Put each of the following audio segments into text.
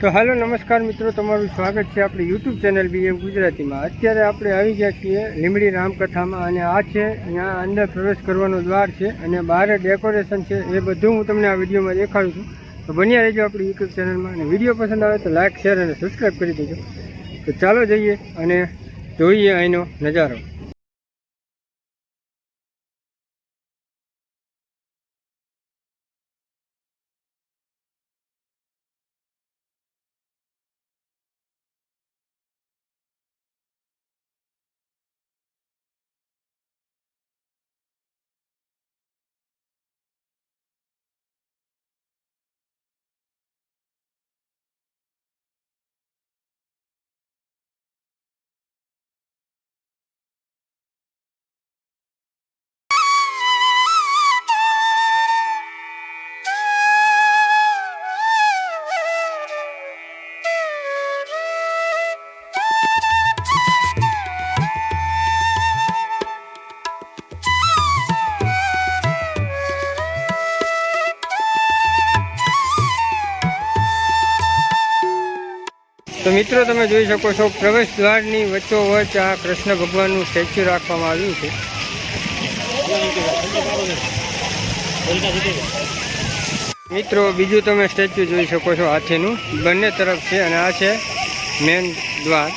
તો હાલો, નમસ્કાર મિત્રો, તમારું સ્વાગત છે આપણી યુટ્યુબ ચેનલ બીએમ ગુજરાતીમાં. અત્યારે આપણે આવી ગયા છીએ લીમડી રામકથામાં અને આ છે, અહીંયા અંદર પ્રવેશ કરવાનો દ્વાર છે અને બહાર ડેકોરેશન છે એ બધું હું તમને આ વિડીયોમાં દેખાડું છું. તો બન્યા રહેજો આપણી યુટ્યુબ ચેનલમાં અને વીડિયો પસંદ આવે તો લાઇક શેર અને સબસ્ક્રાઈબ કરી દેજો. તો ચાલો જઈએ અને જોઈએ અહીંનો નજારો. તો મિત્રો, તમે જોઈ શકો છો પ્રવેશ દ્વારની વચ્ચોવચ્ચ આ કૃષ્ણ ભગવાનનું સ્ટેચ્યુ રાખવામાં આવ્યું છે. મિત્રો, બીજું તમે સ્ટેચ્યુ જોઈ શકો છો, હાથીનું. બંને તરફ છે અને આ છે મેન દ્વાર.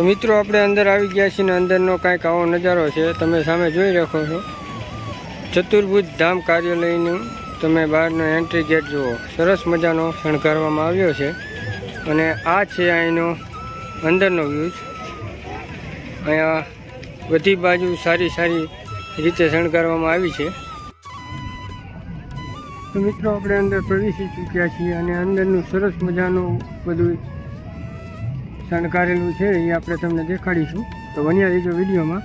તો મિત્રો, આપણે અંદર આવી ગયા છીએ ને અંદરનો કાંઈક આવો નજારો છે. તમે સામે જોઈ રાખો છો. ચતુર્ભુજ ધામ કાર્યાલયનું તમે બહારનો એન્ટ્રી ગેટ જુઓ. સરસ મજાનો શણગારવામાં આવ્યો છે. અને આ છે અહીંનો અંદરનો વ્યૂઝ અહીંયા બધી બાજુ સારી સારી રીતે શણગારવામાં આવી છે. તો મિત્રો, આપણે અંદર પ્રવેશી ચૂક્યા છીએ અને અંદરનું સરસ મજાનું બધું શણગારેલું છે એ આપણે તમને દેખાડીશું. તો બન્યા રહીજો વિડીયોમાં.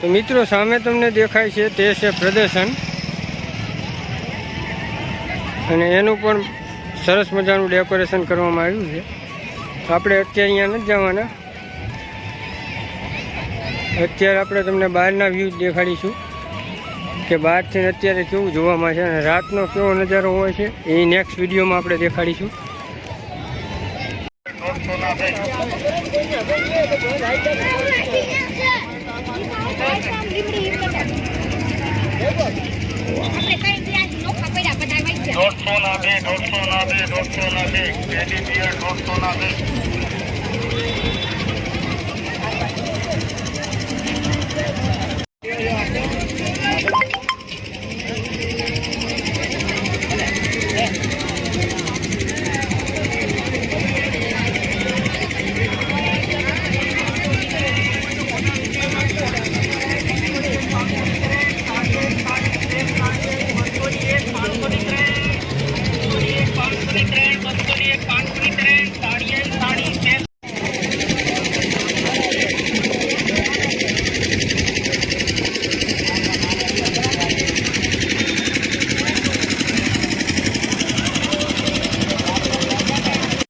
તો મિત્રો, સામે તમને દેખાય છે, તે છે પ્રદર્શન. અને એનું પણ સરસ મજાનું ડેકોરેશન કરવામાં આવ્યું છે. આપણે અત્યારે અહીંયા નથી જવાના. અત્યારે આપણે તમને બહારના વ્યૂ દેખાડીશું કે બહારથી અત્યારે કેવું જોવામાં છે અને રાતનો કેવો નજારો હોય છે, એ નેક્સ્ટ વિડીયોમાં આપણે દેખાડીશું. દોઢસો ના બે દોઢસો ના બે દોઢસો ના બે. રેડી બિયર દોઢસો ના બે.